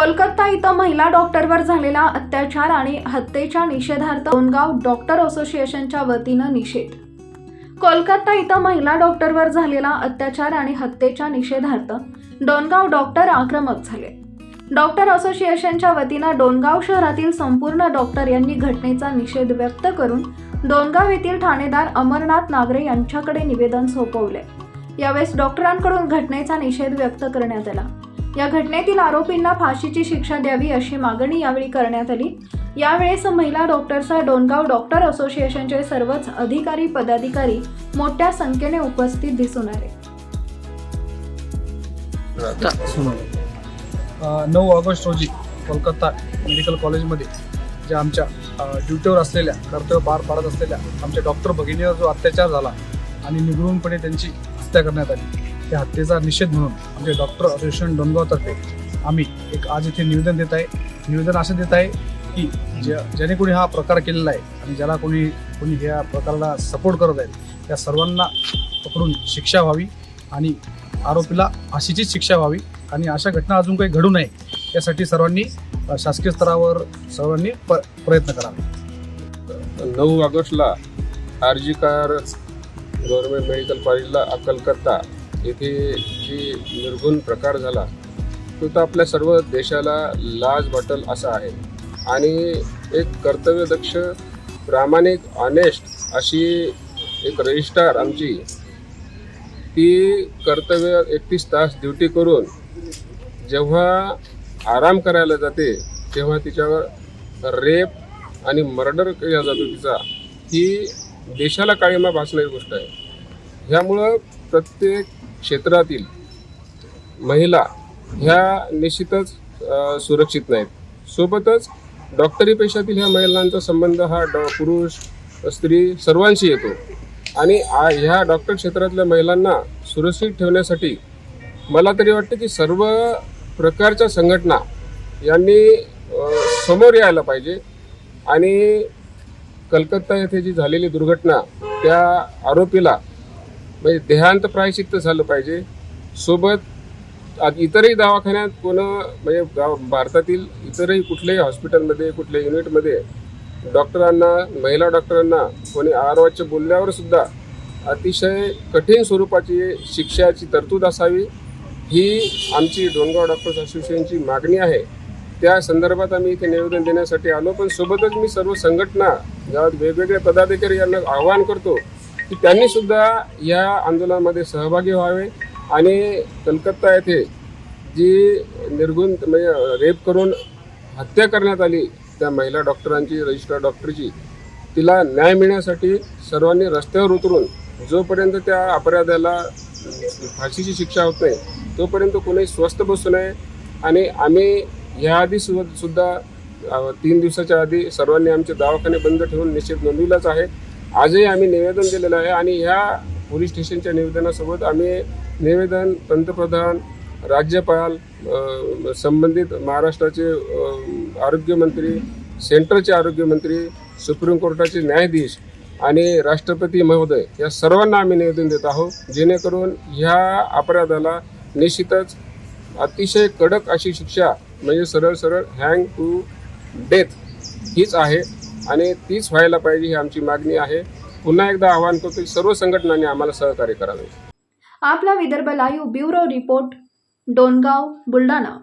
कोलकाता इथं महिला डॉक्टरवर झालेला अत्याचार आणि हत्येच्या निषेधार्थ दोनगाव डॉक्टर असोसिएशनच्या वतीनं निषेध. कोलकाता इथं महिला डॉक्टरवर झालेला अत्याचार आणि हत्येच्या निषेधार्थ डोनगाव डॉक्टर आक्रमक झाले. डॉक्टर असोसिएशनच्या वतीनं डोनगाव शहरातील संपूर्ण डॉक्टर यांनी घटनेचा निषेध व्यक्त करून डोनगाव येथील ठाणेदार अमरनाथ नागरे यांच्याकडे निवेदन सोपवले. यावेळेस डॉक्टरांकडून घटनेचा निषेध व्यक्त करण्यात आला. या घटनेतील आरोपींना फाशीची शिक्षा द्यावी अशी मागणी यावेळी करण्यात आली. यावेळेस महिला डॉक्टरचा डोनगाव डॉक्टर असोसिएशनचे सर्वच अधिकारी पदाधिकारी मोठ्या संख्येने उपस्थित दिसून आले. नऊ ऑगस्ट रोजी कोलकाता मेडिकल कॉलेजमध्ये ज्या आमच्या ड्युटीवर असलेल्या कर्तव्य पार पाडत असलेल्या आमच्या डॉक्टर भगिनीवर जो अत्याचार झाला आणि निगडूनपणे त्यांची हत्या करण्यात आली. त्या हत्येचा निषेध म्हणून आमचे डॉक्टर असोसिएशन डोनगावतर्फे आम्ही एक आज इथे निवेदन देत आहे. निवेदन असं देत आहे की ज्या ज्याने कोणी हा प्रकार केलेला आहे आणि ज्याला कोणी कोणी ह्या प्रकाराला सपोर्ट करत आहेत त्या सर्वांना पकडून शिक्षा व्हावी आणि आरोपीला अशीचीच शिक्षा व्हावी आणि अशा घटना अजून काही घडू नये यासाठी सर्वांनी शासकीय स्तरावर सर्वांनी प प्रयत्न करावे. नऊ ऑगस्टला R G Kar government medical कॉलेजला कलकत्ता येथे जी निर्गुण प्रकार झाला तो तर आपल्या सर्व देशाला लाज वाटल असा आहे. आणि एक कर्तव्यदक्ष प्रामाणिक ऑनेस्ट अशी एक रजिस्टार आमची ती कर्तव्य एकतीस तास ड्युटी करून जेव्हा आराम करायला जाते तेव्हा तिच्यावर रेप आणि मर्डर केला जातो तिचा. ही देशाला काळीमा भासणारी गोष्ट आहे. ह्यामुळं प्रत्येक क्षेत्रातील महिला ह्या निश्चितच सुरक्षित नाहीत. सोबतच डॉक्टरी पेशातील ह्या महिलांचा संबंध हा डॉ पुरुष स्त्री सर्वांशी येतो. आणि आ ह्या डॉक्टर क्षेत्रातल्या महिलांना सुरक्षित ठेवण्यासाठी मला तरी वाटतं की सर्व प्रकारच्या संघटना यांनी समोर यायला पाहिजे. आणि कलकत्ता येथे जी झालेली दुर्घटना त्या आरोपीला म्हणजे देहांत प्रायश्चित्त झालं पाहिजे. सोबत इतरही दवाखान्यात कोण म्हणजे गाव भारतातील इतरही कुठल्याही हॉस्पिटलमध्ये कुठल्या युनिटमध्ये डॉक्टरांना महिला डॉक्टरांना कोणी आरवाच्या बोलल्यावर सुद्धा अतिशय कठीण स्वरूपाची शिक्षाची तरतूद असावी ही आमची डोंगराव डॉक्टर्स असोसिएशनची मागणी आहे. त्या संदर्भात आम्ही इथे निवेदन देण्यासाठी आलो पण सोबतच मी सर्व संघटना गावात वेगवेगळे पदाधिकारी यांना आवाहन करतो की त्यांनी सुद्धा या आंदोलनामध्ये सहभागी व्हावे आणि कलकत्ता येथे जी निर्गुण म्हणजे रेप करून हत्या करण्यात आली त्या महिला डॉक्टरांची रजिस्टर डॉक्टरची तिला न्याय मिळण्यासाठी सर्वांनी रस्त्यावर उतरून जोपर्यंत त्या अपराधाला फाशीची शिक्षा होत नाही तोपर्यंत कोणी स्वस्थ बसू नये. आणि आम्ही याआधी सु सुद्धा तीन दिवसाच्या आधी सर्वांनी आमचे दवाखाने बंद ठेवून निश्चित नोंदविलाच आहे. आजही आम्ही निवेदन दिलेलं आहे आणि ह्या पोलीस स्टेशनच्या निवेदनासोबत आम्ही निवेदन पंतप्रधान राज्यपाल संबंधित महाराष्ट्राचे आरोग्यमंत्री सेंट्रलचे आरोग्यमंत्री सुप्रीम कोर्टाचे न्यायाधीश आणि राष्ट्रपती महोदय या सर्वांना आम्ही निवेदन देत आहोत. जेणेकरून ह्या अपराधाला निश्चितच अतिशय कडक अशी शिक्षा म्हणजे सरळ सरळ हँग टू डेथ हीच आहे. आणि तीच व्हायला पाहिजे ही आमची मागणी आहे. पुन्हा एकदा आवाहन करतो की सर्व संघटनांनी आम्हाला सहकार्य करावे. आपला Vidarbha live bureau report Dongaon Buldhana.